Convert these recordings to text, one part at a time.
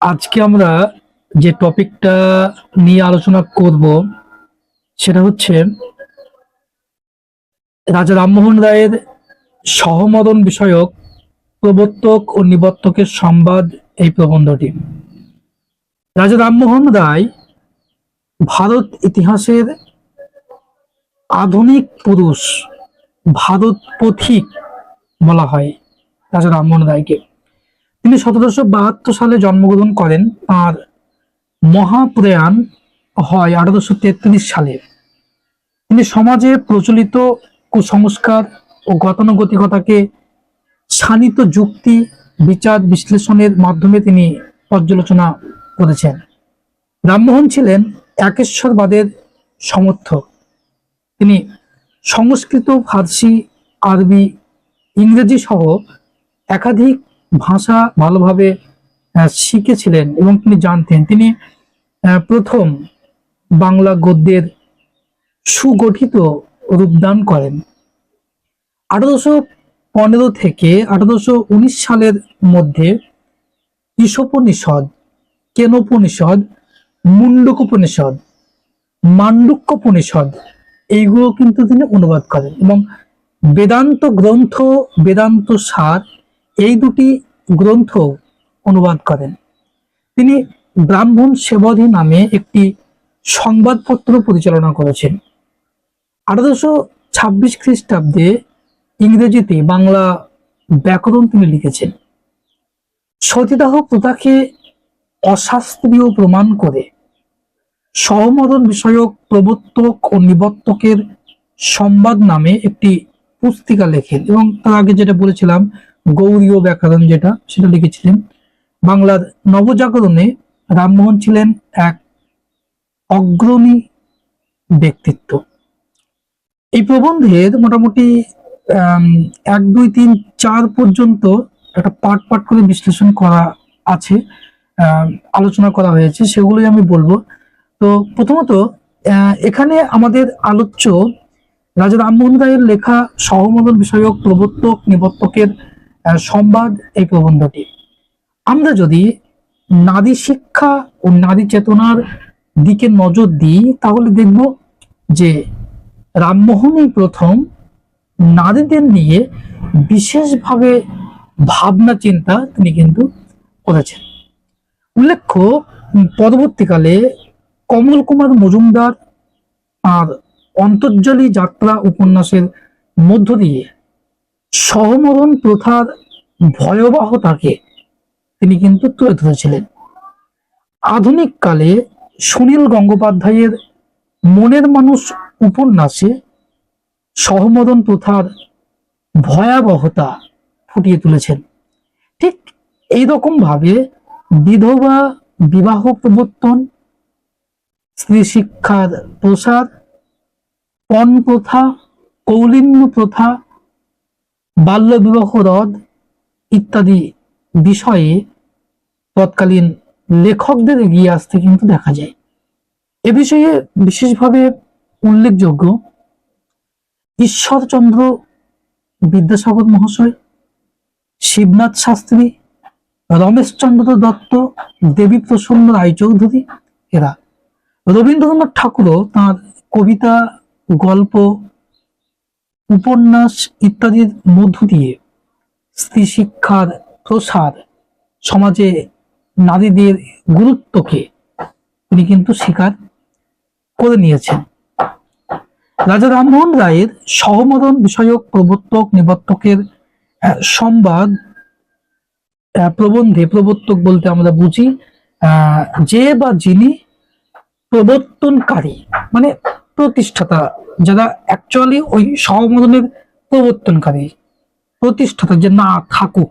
আজকে আমরা যে টপিকটা নিয়ে আলোচনা করব, সেটা হচ্ছে রাজা রামমোহন রায়ের সহমদন বিষয়ক প্রবর্তক ও নিবর্তকের সংবাদ এই প্রবন্ধটি। রাজা রামমোহন রায় ভারত ইতিহাসের আধুনিক পুরুষ, ভারত পথিক বলা হয় রাজা রামমোহন রায়কে। তিনি সতেরোশো বাহাত্তর সালে জন্মগ্রহণ করেন আর মহাপ্রয়াণ হয় আঠারোশো তেত্রিশ সালে। তিনি সমাজে প্রচলিত কুসংস্কার ও গতানুগতিকতাকে শানিত যুক্তি, বিচার, বিশ্লেষণের মাধ্যমে তিনি পর্যালোচনা করেছেন। রামমোহন ছিলেন একেশ্বরবাদের সমর্থক। তিনি সংস্কৃত, ফার্সি, আরবি, ইংরেজি সহ একাধিক ভাষা ভালোভাবে শিখেছিলেন এবং তিনি জানতেন। তিনি প্রথম বাংলা গদ্যের সুগঠিত রূপদান করেন। আঠারোশো পনেরো থেকে আঠারোশো উনিশ সালের মধ্যে ঈশোপনিষদ, কেনোপনিষদ, মুন্ডকোপনিষদ, মান্ডুক্যোপনিষদ, এইগুলো কিন্তু তিনি অনুবাদ করেন এবং বেদান্ত গ্রন্থ, বেদান্ত সার এই দুটি গ্রন্থ অনুবাদ করেন। তিনি ব্রাহ্মণ সেবাধি নামে একটি সংবাদপত্র পরিচালনা করেছেন। আঠারোশো ছাব্বিশ খ্রিস্টাব্দে ইংরেজিতে বাংলা ব্যাকরণ তিনি লিখেছেন। সতীদাহ প্রথাকে অশাস্ত্রীয় প্রমাণ করে সহমদন বিষয়ক প্রবর্তক ও নিবর্তকের সংবাদ নামে একটি পুস্তিকা লেখেন এবং তার আগে যেটা বলেছিলাম গৌরীয় ব্যাকরণ যেটা, সেটা লিখেছিলেন। বাংলার নবজাগরণে রামমোহন ছিলেন এক অগ্রণী ব্যক্তিত্ব। এই প্রবন্ধের মোটামুটি এক, দুই, তিন, চার পর্যন্ত একটা পার্ট পার্ট করে বিশ্লেষণ করা আছে আলোচনা করা হয়েছে, সেগুলোই আমি বলব। তো প্রথমত এখানে আমাদের আলোচ্য রাজা রামমোহন রায়ের লেখা সহমদন বিষয়ক প্রবর্তক নিবর্তকের সংবাদ এই প্রবন্ধটি। আমরা যদি নারী শিক্ষা ও নারী চেতনার দিকে নজর দিই, তাহলে দেখব যে রামমোহনই প্রথম নারীদের নিয়ে বিশেষভাবে ভাবনা, চিন্তা তিনি কিন্তু করেছেন। উল্লেখ্য পরবর্তীকালে কমল কুমার মজুমদার আর অন্তর্জলী যাত্রা উপন্যাসের মধ্য দিয়ে সহমরণ প্রথার ভয়াবহতাকে তিনি কিন্তু তুলে ধরেছিলেন। আধুনিক কালে সুনীল গঙ্গোপাধ্যায়ের মনের মানুষ উপন্যাসে সহমরণ প্রথার ভয়াবহতা ফুটিয়ে তুলেছেন। ঠিক এইরকম ভাবে বিধবা বিবাহ প্রবর্তন স্ত্রী শিক্ষার প্রসার পণ প্রথা কৌলিন্য প্রথা বাল্য বিবাহ রদ ইত্যাদি বিষয়ে তৎকালীন লেখকদের এগিয়ে আসতে কিন্তু দেখা যায়। এ বিষয়ে বিশেষভাবে উল্লেখযোগ্য ঈশ্বরচন্দ্র বিদ্যাসাগর মহাশয়, শিবনাথ শাস্ত্রী, রমেশচন্দ্র দত্ত দেবী প্রসন্ন রায়চৌধুরী এরা। রবীন্দ্রনাথ ঠাকুরও তার কবিতা, গল্প উপন্যাস ইত্যাদির মধ্য দিয়ে স্ত্রী শিক্ষার প্রসার সমাজে নারীদের গুরুত্বকে তিনি কিন্তু স্বীকার করে নিয়েছেন। রাজা রামমোহন রায়ের সহমরণ বিষয়ক প্রবর্তক নিবর্তকের সংবাদ প্রবন্ধে প্রবর্তক বলতে আমরা বুঝি যে বা যিনি প্রবর্তনকারী মানে প্রতিষ্ঠাতা, যারা অ্যাকচুয়ালি ওই সহমদনের প্রবর্তনকারী, প্রতিষ্ঠাতা যে না থাকুক।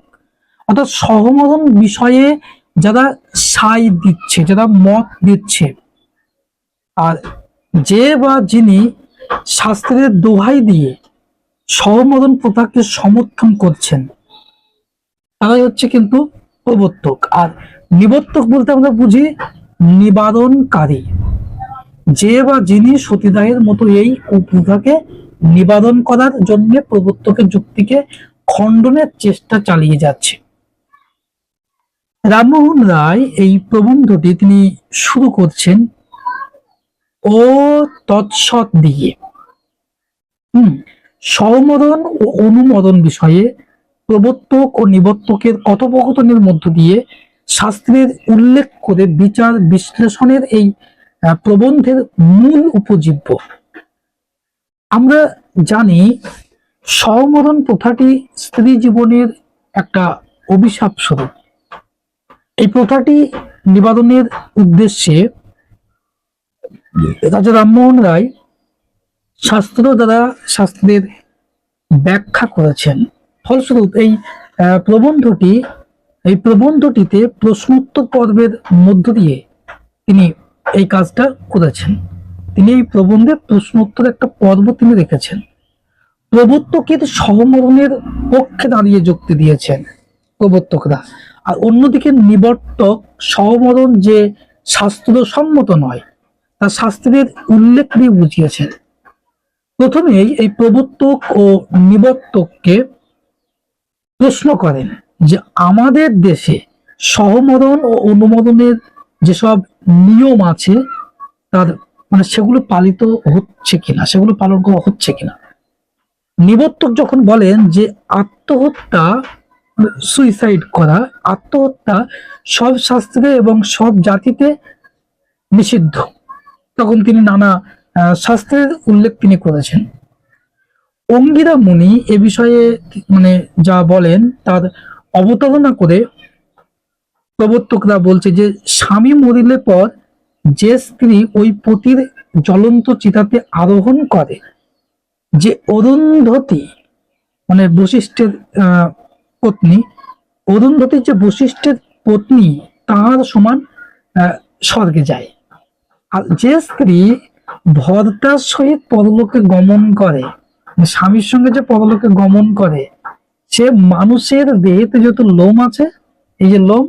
অর্থাৎ সহমদন বিষয়ে যারা সাই দিচ্ছে, যারা মত দিচ্ছে, আর যে বা যিনি শাস্ত্রের দোহাই দিয়ে সহমদন প্রথাকে সমর্থন করছেন, তারাই হচ্ছে কিন্তু প্রবর্তক। আর নিবর্তক বলতে আমরা বুঝি নিবারণকারী। যে বা যিনি সতীদাহের মতো এই কুপ্রথাকে নিবারণ করার জন্য প্রবর্তকের যুক্তিকে খণ্ডনের চেষ্টা চালিয়ে যাচ্ছে। রামমোহন রায় এই প্রবন্ধটি তিনি শুরু করছেন ও তৎসৎ দিয়ে। হুম সহমদন ও অনুমোদন বিষয়ে প্রবর্তক ও নিবর্তকের কথোপকথনের মধ্য দিয়ে শাস্ত্রের উল্লেখ করে বিচার বিশ্লেষণের এই প্রবন্ধের মূল উপজীব্য। আমরা জানি সহমরণ প্রথাটি স্ত্রী জীবনের একটা অভিশাপ স্বরূপ। এই প্রথাটি নিবারণের উদ্দেশ্যে রাজা রামমোহন রায় শাস্ত্র দ্বারা শাস্ত্রের ব্যাখ্যা করেছেন। ফলস্বরূপ এই প্রবন্ধটি এই প্রবন্ধটিতে প্রশ্নোত্তর পর্বের মধ্য দিয়ে তিনি এই কাজটা করেছেন। তিনি এই প্রবন্ধে প্রশ্নোত্তর একটা পর্ব তিনি রেখেছেন। প্রবর্তকের সহমরণের পক্ষে দাঁড়িয়ে যুক্তি দিয়েছেন প্রবর্তকরা। আর অন্যদিকে নিবর্তক সহমরণ যে শাস্ত্রসম্মত নয়, তা শাস্ত্রের উল্লেখ দিয়ে বুঝিয়েছেন। প্রথমেই এই প্রবর্তক ও নিবর্তককে প্রশ্ন করেন যে, আমাদের দেশে সহমরণ ও অনুমোদনের যেসব নিয়ম আছে তার মানে সেগুলো পালিত হচ্ছে কিনা, সেগুলো পালন করা হচ্ছে কিনা। নিবর্তক যখন বলেন যে আত্মহত্যা সুইসাইড করা, আত্মহত্যা সব শাস্ত্রে এবং সব জাতিতে নিষিদ্ধ। তখন তিনি নানা শাস্ত্রের উল্লেখ তিনি করেছেন। অঙ্গিরা মুনি এ বিষয়ে মানে যা বলেন তার অবতারণা করে প্রবর্তকরা বলছে যে, স্বামী মরিলে পর যে স্ত্রী ওই পতির জ্বলন্ত চিতাতে আরোহণ করে, যে অরুন্ধতী মানে বশিষ্ঠের পত্নী অরুন্ধতীর যে বশিষ্ঠের পত্নী তাহার সমান স্বর্গে যায়। আর যে স্ত্রী ভর্তার সহিত পরলোকে গমন করে মানে স্বামীর সঙ্গে যে পরলোকে গমন করে, সে মানুষের দেহেতে যত লোম আছে, এই যে লোম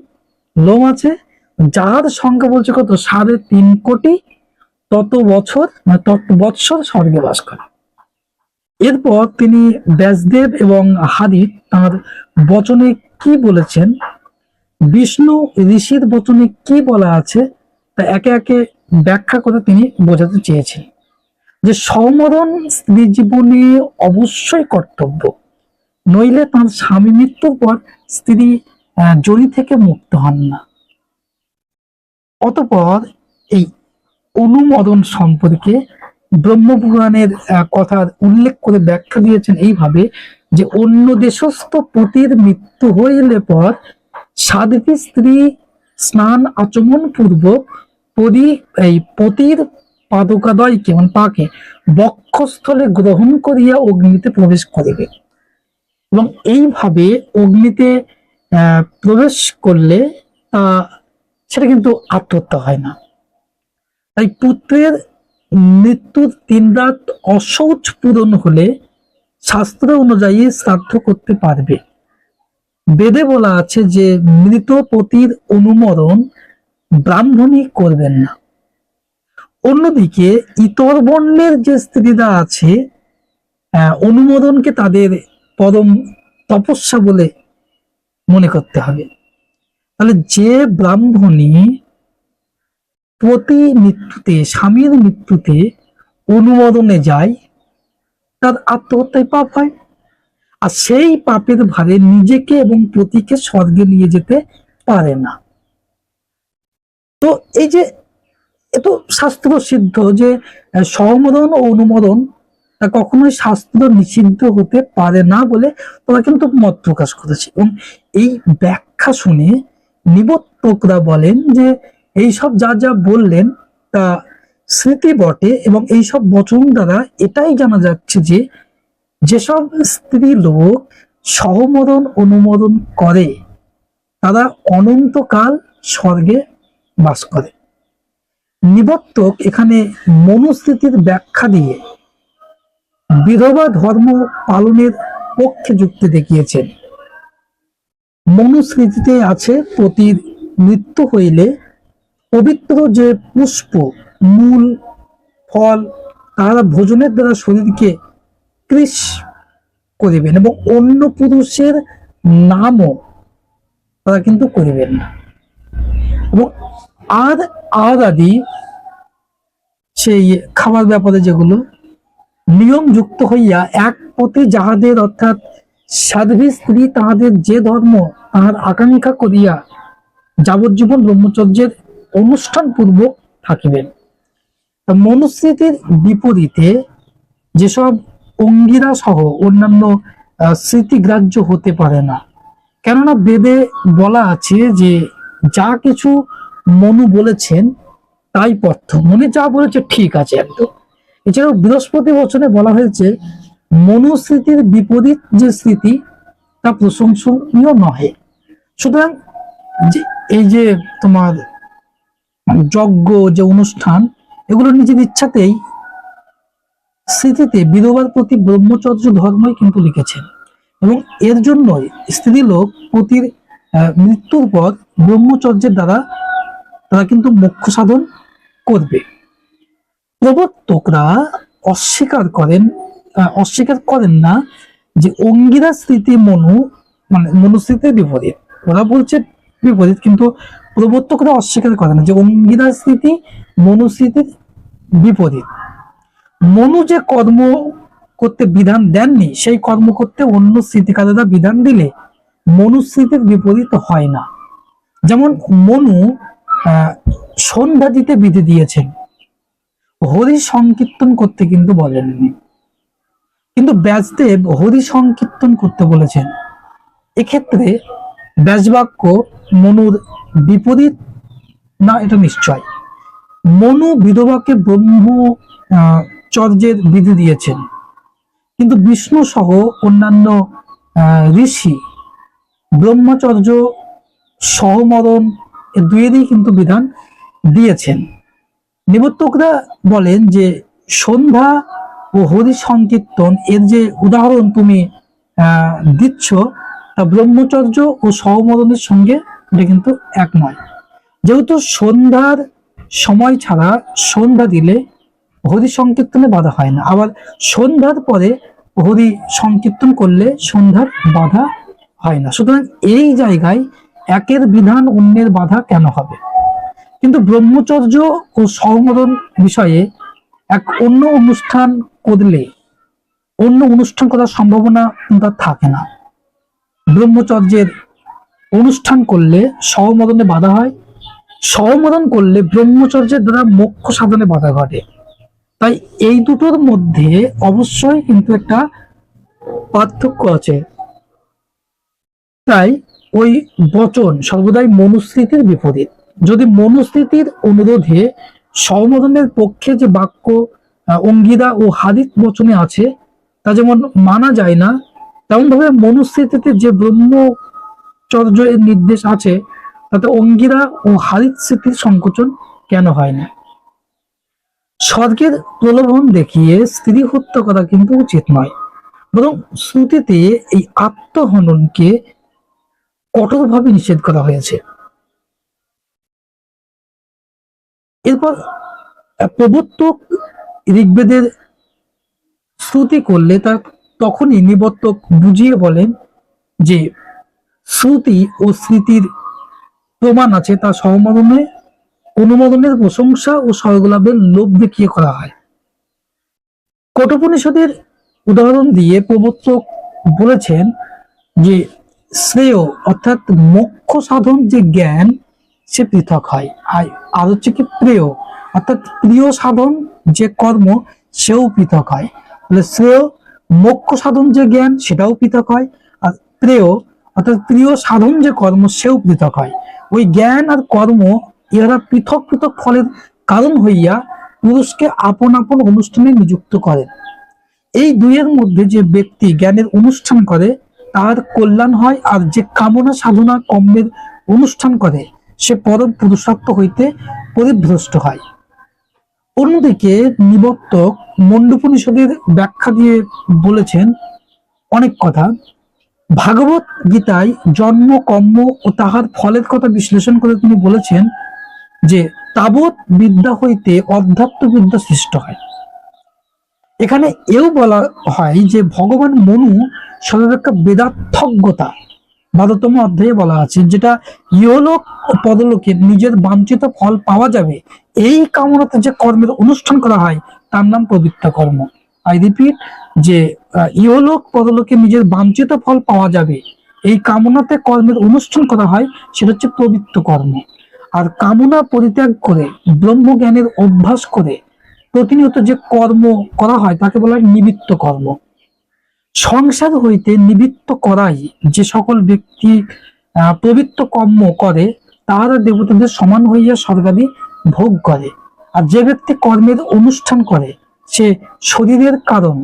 লোম আছে, যার সংখ্যা বলছে কত? সাড়ে তিন কোটি তত বছর মানে তত বৎসর স্বর্গে বাস করে। এরপর তিনি ব্যাসদেব এবং হাদিত তার বচনে কি বলেছেন? বিষ্ণু ঋষির বচনে কি বলা আছে? তা একে একে ব্যাখ্যা করে তিনি বোঝাতে চেয়েছেন যে সমরণ স্ত্রী জীবনে অবশ্যই কর্তব্য। নইলে তার স্বামী মৃত্যুর পর স্ত্রী জড়ি থেকে মুক্ত হন না। অতপর এই অনুমোদন সম্পর্কে ব্রহ্মপুরাণের কথার উল্লেখ করে ব্যাখ্যা দিয়েছেন এইভাবে যে অন্য দেশস্থ পতির মৃত্যু হইলে পর সাধবী স্ত্রী স্নান আচমন পূর্বক পরি এই পতির পাদকাদয়কে মানে পাকে বক্ষস্থলে গ্রহণ করিয়া অগ্নিতে প্রবেশ করিবে। এবং এইভাবে অগ্নিতে আহ, প্রবেশ করলে সেটা কিন্তু আত্মহত্যা হয় না। তাই পুত্রের মৃত্যুর তিন রাত অশৌচ পূরণ হলে শাস্ত্র অনুযায়ী শ্রাদ্ধ করতে পারবে। বেদে বলা আছে যে মৃত পতির অনুমরণ ব্রাহ্মণী করবেন না। অন্যদিকে ইতর বর্ণের যে স্ত্রীরা আছে অনুমোদনকে তাদের পরম তপস্যা বলে মনে করতে হবে। তাহলে যে ব্রাহ্মণী প্রতি মৃত্যুতে, স্বামীর মৃত্যুতে অনুমোদনে যায়, তার আত্মহত্যায় পাপ হয়। আর সেই পাপের ভারে নিজেকে এবং প্রতিকে স্বর্গে নিয়ে যেতে পারে না। তো এই যে এত শাস্ত্র সিদ্ধ যে সহমোদন ও অনুমোদন তা কখনোই শাস্ত্র নিষিদ্ধ হতে পারে না বলে তারা কিন্তু মত প্রকাশ করেছে। এবং এই ব্যাখ্যা শুনে নিবর্তকরা বলেন যে এইসব যা যা বললেন তা স্মৃতি বটে এবং এইসব বচন দ্বারা এটাই জানা যাচ্ছে যে যেসব স্ত্রী লোক সহমরণ অনুমোদন করে, তারা অনন্তকাল স্বর্গে বাস করে। নিবর্তক এখানে মনুস্মৃতির ব্যাখ্যা দিয়ে বিধবা ধর্ম পালনের পক্ষে যুক্তি দেখিয়েছেন মনুস্মৃতিতে আছে পতির মৃত্যু হইলে পবিত্র যে পুষ্প, মূল, ফল, তারা ভোজনের দ্বারা শরীরকে কৃষ করিবেন এবং অন্য পুরুষের নামও তারা কিন্তু করিবেন না। এবং আর আর আদি সেই খাবার ব্যাপারে যেগুলো নিয়ম যুক্ত হইয়া এক প্রতি যাহাদের অর্থাৎ সাধ্বী স্ত্রী তাহাদের যে ধর্ম তাহার আকাঙ্ক্ষা করিয়া যাবজ্জীবন ব্রহ্মচর্যের অনুষ্ঠান পূর্বক থাকিবেন মনুস্মৃতির বিপরীতে যেসব অঙ্গিরা সহ অন্যান্য স্মৃতিগ্রাহ্য হতে পারে না। কেননা বেদে বলা আছে যে, যা কিছু মনু বলেছেন তাই পথ্য। মনে যা বলেছে ঠিক আছে একদম। এছাড়াও বৃহস্পতি বচনে বলা হয়েছে, মনুস্মৃতির বিপরীত যে স্মৃতি, তা প্রশংসনীয় নহে। সুতরাং এই যে তোমার যজ্ঞ, যে অনুষ্ঠান, এগুলো নিজের ইচ্ছাতেই স্মৃতিতে বিধবার প্রতি ব্রহ্মচর্য ধর্মই কিন্তু লিখেছেন। এবং এর জন্যই স্ত্রীলোক পতির মৃত্যুর পর ব্রহ্মচর্যের দ্বারা তারা কিন্তু মোক্ষ সাধন করবে। প্রবর্তকরা অস্বীকার করেন অস্বীকার করেন না যে অঙ্গিরা স্মৃতি মনু মানে মনুস্মৃতির বিপরীত। ওরা বলছে বিপরীত, কিন্তু প্রবর্তকরা অস্বীকার করে না যে অঙ্গিরা স্মৃতি মনুস্মৃতির বিপরীত। মনু যে কর্ম করতে বিধান দেননি, সেই কর্ম করতে অন্য স্মৃতিকারেরা বিধান দিলে মনুস্মৃতির বিপরীত হয় না। যেমন মনু সন্ধ্যা দিতে বিধি দিয়েছেন। হরি সংকীর্তন করতে কিন্তু বলেননি। কিন্তু ব্যাসদেব হরি সংকীর্তন করতে বলেছেন। এক্ষেত্রে ব্যাসবাক্য মনুর বিপরীত না, এটা নিশ্চয়। মনু বিধবাকে ব্রহ্ম চর্যের বিধি দিয়েছেন। কিন্তু বিষ্ণু সহ অন্যান্য ঋষি ব্রহ্মচর্য, সহমরণ এ দুয়েরই কিন্তু বিধান দিয়েছেন। নিবর্তকরা বলেন যে, সন্ধ্যা ও হরি সংকীর্তন এর যে উদাহরণ তুমি দিচ্ছ, তা ব্রহ্মচর্য ও সহমরণের সঙ্গে এটা কিন্তু এক নয়। যেহেতু সন্ধ্যার সময় ছাড়া সন্ধ্যা দিলে হরি সংকীর্তনে বাধা হয় না। আবার সন্ধ্যার পরে হরি সংকীর্তন করলে সন্ধ্যার বাধা হয় না। সুতরাং এই জায়গায় একের বিধান অন্যের বাধা কেন হবে? কিন্তু ব্রহ্মচর্য ও সহমরণ বিষয়ে এক অন্য অনুষ্ঠান করলে, অন্য অনুষ্ঠান করার সম্ভাবনা কিন্তু থাকে না। ব্রহ্মচর্যের অনুষ্ঠান করলে সহমরণে বাধা হয়। সহমরণ করলে ব্রহ্মচর্যের দ্বারা মোক্ষ সাধনে বাধা ঘটে। তাই এই দুটোর মধ্যে অবশ্যই কিন্তু একটা পার্থক্য আছে। তাই ওই বচন সর্বদাই মনুস্মৃতির বিপরীত। যদি মনুস্মৃতির অনুরোধে সহমরণের পক্ষে যে বাক্য অঙ্গিরা ও হাদিত বচনে আছে, তা যেমন মানা যায় না তেমন ভাবে মনুস্মৃতিতে যে ব্রহ্মচর্য এর নির্দেশ আছে, তাতে অঙ্গিরা ও হাদিত স্মৃতির সংকোচন কেন হয় না? স্বর্গের প্রলোভন দেখিয়ে স্ত্রী হত্যা করা কিন্তু উচিত নয়। বরং শ্রুতিতে এই আত্মহননকে কঠোরভাবে নিষেধ করা হয়েছে। এরপর প্রবর্তক ঋগ্বেদের শ্রুতি করলে তা তখনই নিবর্তক বুঝিয়ে বলেন যে শ্রুতি ও স্মৃতির প্রমাণ আছে তা সহমরণে অনুমোদনের প্রশংসা ও স্বর্গলাভের লোভ দেখিয়ে করা হয়। কঠোপনিষদের উদাহরণ দিয়ে প্রবর্তক বলেছেন যে শ্রেয় অর্থাৎ মোক্ষ সাধন যে জ্ঞান সে পৃথক হয়। আর আর হচ্ছে কি প্রিয়? অর্থাৎ প্রিয় সাধন যে কর্ম, সেও পৃথক হয়। তাহলে শ্রেয়, মোক্ষ সাধন যে জ্ঞান, সেটাও পৃথক হয়। আর প্রেয়, অর্থাৎ প্রিয় সাধন যে কর্ম, সেও পৃথক হয়। ওই জ্ঞান আর কর্ম ইহারা পৃথক পৃথক ফলের কারণ হইয়া পুরুষকে আপন আপন অনুষ্ঠানে নিযুক্ত করেন এই দুইয়ের মধ্যে যে ব্যক্তি জ্ঞানের অনুষ্ঠান করে, তার কল্যাণ হয় আর যে কামনা সাধনা কর্মের অনুষ্ঠান করে। সে পরম পুরুষার্থ হইতে পরিভ্রষ্ট হয়। অন্যদিকে নিবর্তক মণ্ডুপনিষদের ব্যাখ্যা দিয়ে বলেছেন অনেক কথা। ভাগবত গীতায় জন্ম, কর্ম ও তাহার ফলের কথা বিশ্লেষণ করে তিনি বলেছেন যে, তাবৎ বিদ্যা হইতে অধ্যাত্ম বিদ্যা সৃষ্ট হয়। এখানে এও বলা হয় যে, ভগবান মনু সর্বাপেক্ষা বেদার্থজ্ঞতা বারোতম অধ্যায়ে বলা আছে, যেটা ইহলোক ও পরলোকে নিজের বাঞ্ছিত ফল পাওয়া যাবে। এই কামনাতে যে কর্মের অনুষ্ঠান করা হয়, তার নাম পবিত্র কর্ম। আই রিপিট যে ইহলোক পরলোকে নিজের বাঞ্ছিত ফল পাওয়া যাবে, এই কামনাতে কর্মের অনুষ্ঠান করা হয়, সেটা হচ্ছে পবিত্র কর্ম। আর কামনা পরিত্যাগ করে, ব্রহ্মজ্ঞানের অভ্যাস করে, প্রতিনিয়ত যে কর্ম করা হয়, তাকে বলা হয় নিমিত্ত কর্ম। সংসার হইতে নিবৃত্ত করাই যে সকল ব্যক্তি পবিত্র কর্ম করে, তাহারা দেবতাদের সমান হইয়া স্বর্গাদি ভোগ করে। আর যে ব্যক্তি কর্মের অনুষ্ঠান করে, সে শরীরের কারণ,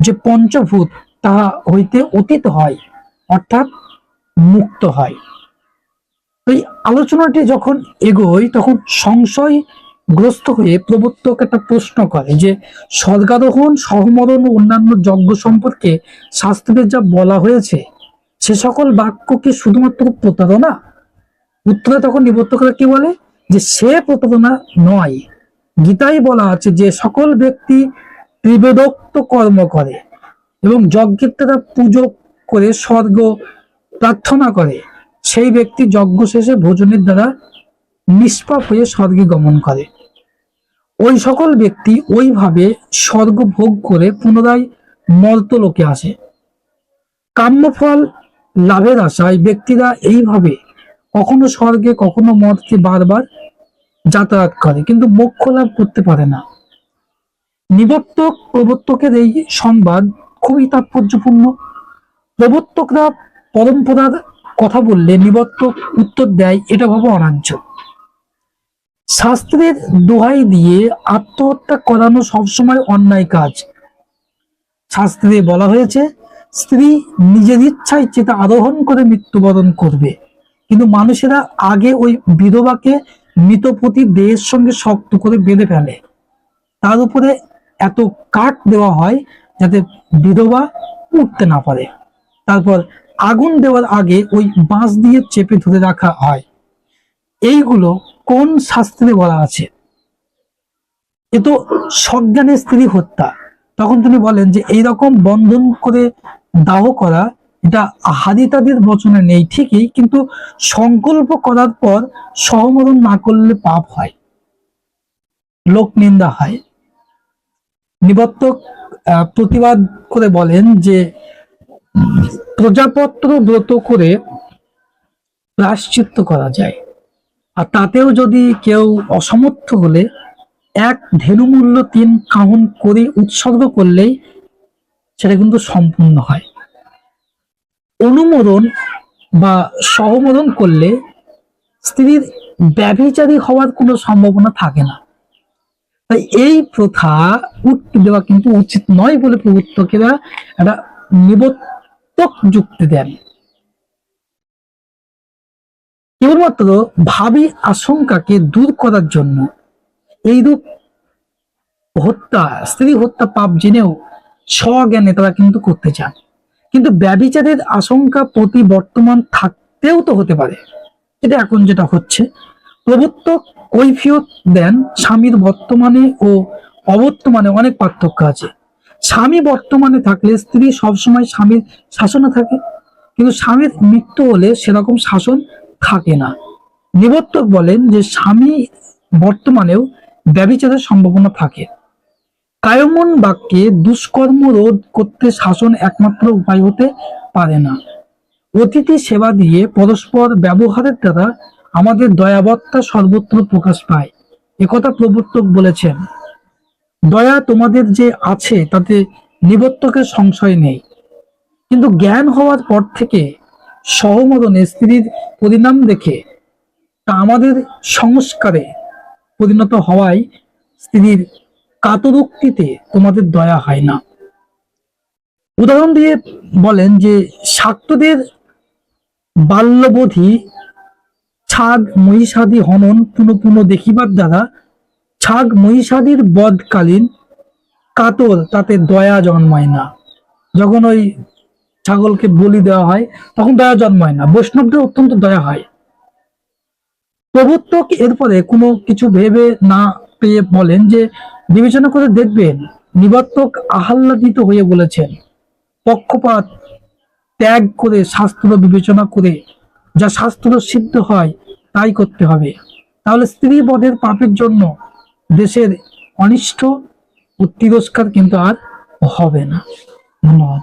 যে পঞ্চভূত, তাহা হইতে অতীত হয়, অর্থাৎ মুক্ত হয়। এই আলোচনাটি যখন এগোয়, তখন সংশয় গ্রস্ত হয়ে প্রবর্তক একটা প্রশ্ন করে যে, স্বর্গারোহণ, সহমরণ ও অন্যান্য যজ্ঞ সম্পর্কে শাস্ত্রে যা বলা হয়েছে, সে সকল বাক্য কি শুধুমাত্র প্রতারণা? উত্তরে তখন নিবর্তকরা কি বলে? যে, সে প্রতারণা নয়। গীতায় বলা আছে যে, সকল ব্যক্তি ত্রিবেদোক্ত কর্ম করে এবং যজ্ঞের দ্বারা পুজো করে স্বর্গ প্রার্থনা করে। সেই ব্যক্তি যজ্ঞ শেষে ভোজনের দ্বারা নিষ্পাপ হয়ে স্বর্গে গমন করে। ওই সকল ব্যক্তি ওইভাবে স্বর্গ ভোগ করে পুনরায় মর্তলোকে আসে। কাম্যফল লাভের আশায় ব্যক্তিরা এইভাবে কখনো স্বর্গে, কখনো মর্তে বারবার যাতায়াত করে, কিন্তু মোক্ষ লাভ করতে পারে না। নিবর্তক প্রবর্তকের এই সংবাদ খুবই তাৎপর্যপূর্ণ। প্রবর্তকরা পরম্পরার কথা বললে নিবর্তক উত্তর দেয়, এটা ভাবো অনার্য শাস্ত্রের দোহাই দিয়ে আত্মহত্যা করানো সবসময় অন্যায় কাজ। শাস্ত্রে বলা হয়েছে, স্ত্রী নিজের ইচ্ছায় চেতা আরোহণ করে মৃত্যুবরণ করবে। কিন্তু মানুষেরা আগে ওই বিধবাকে মৃতপতি দেহের সঙ্গে শক্ত করে বেঁধে ফেলে। তার উপরে এত কাঠ দেওয়া হয় যাতে বিধবা উঠতে না পারে। তারপর আগুন দেওয়ার আগে ওই বাঁশ দিয়ে চেপে ধরে রাখা হয়। এইগুলো কোন শাস্ত্রে বলা আছে? এ তো সজ্ঞানের স্ত্রী হত্যা। তখন তিনি বলেন যে এই রকম বন্ধন করে দাহ করা, এটা হাদিতাদের বচনে নেই ঠিকই, কিন্তু সংকল্প করার পর সহমরণ না করলে পাপ হয়। লোক নিন্দা হয়। নিবর্তক প্রতিবাদ করে বলেন যে, প্রজাপত্র ব্রত করে প্রাশ্চিত্ত করা যায়। আর তাতেও যদি কেউ অসমর্থ হলে এক ধেনুমূল্য তিন কাহন করে উৎসর্গ করলেই সেটা কিন্তু সম্পূর্ণ হয়। অনুমোদন বা সহমোদন করলে স্ত্রীর ব্যভিচারী হওয়ার কোনো সম্ভাবনা থাকে না। তাই এই প্রথা উঠতে দেওয়া কিন্তু উচিত নয় বলে প্রবর্তকেরা একটা নিবর্তক যুক্তি দেন। কেবলমাত্র ভাবি আশঙ্কাকে দূর করার জন্য এইরূপ হত্যা, স্ত্রী হত্যা পাপ জেনেও স্বজ্ঞানে তারা কিন্তু করতে চান। কিন্তু ব্যবিচারের আশঙ্কা প্রতি বর্তমান থাকতেও তো হতে পারে। এটা এখন যেটা হচ্ছে, প্রবর্তক কৈফিয়ত দেন স্বামীর বর্তমানে ও অবর্তমানে অনেক পার্থক্য আছে। স্বামী বর্তমানে থাকলে স্ত্রী সবসময় স্বামীর শাসনে থাকে, কিন্তু স্বামীর মৃত্যু হলে সেরকম শাসন থাকে না। নিবর্তক বলেন যে স্বামী বর্তমানেও ব্যবিচারের সম্ভাবনা থাকে। কায়মন বাক্যে দুষ্কর্ম রোধ করতে শাসন একমাত্র উপায় হতে পারে না। অতিথি সেবা দিয়ে পরস্পর ব্যবহারের দ্বারা আমাদের দয়াবত্তা সর্বত্র প্রকাশ পায়। একথা প্রবর্তক বলেছেন, দয়া তোমাদের যে আছে তাতে নিবর্তকের সংশয় নেই। কিন্তু জ্ঞান হওয়ার পর থেকে সহমরণে স্ত্রীর পরিণাম দেখে তা আমাদের সংস্কারে পরিণত হওয়ায় স্ত্রীর কাতরুক্তিতে তোমাদের দয়া হয় না। উদাহরণ দিয়ে বলেন যে শাক্তদের বাল্যবোধি ছাগ মহিষাদি হনন পুনঃ পুনঃ দেখিবার দ্বারা ছাগ মহিষাদির বধকালীন কাতর তাতে দয়া জন্মায় না। যখন ওই ছাগলকে বলি দেওয়া হয়, তখন দয়া জন্মায় না। বৈষ্ণবদের অত্যন্ত দয়া হয়। প্রবর্তক এরপরে কোনো কিছু ভেবে না পেয়ে বলেন যে, বিবেচনা করে দেখবেন নিবর্তক আহ্লাদিত হয়ে বলেছেন, পক্ষপাত ত্যাগ করে শাস্ত্র বিবেচনা করে যা শাস্ত্র সিদ্ধ হয়, তাই করতে হবে। তাহলে স্ত্রী বধের পাপের জন্য দেশের অনিষ্ট ও তিরস্কার কিন্তু আর হবে না। ধন্যবাদ।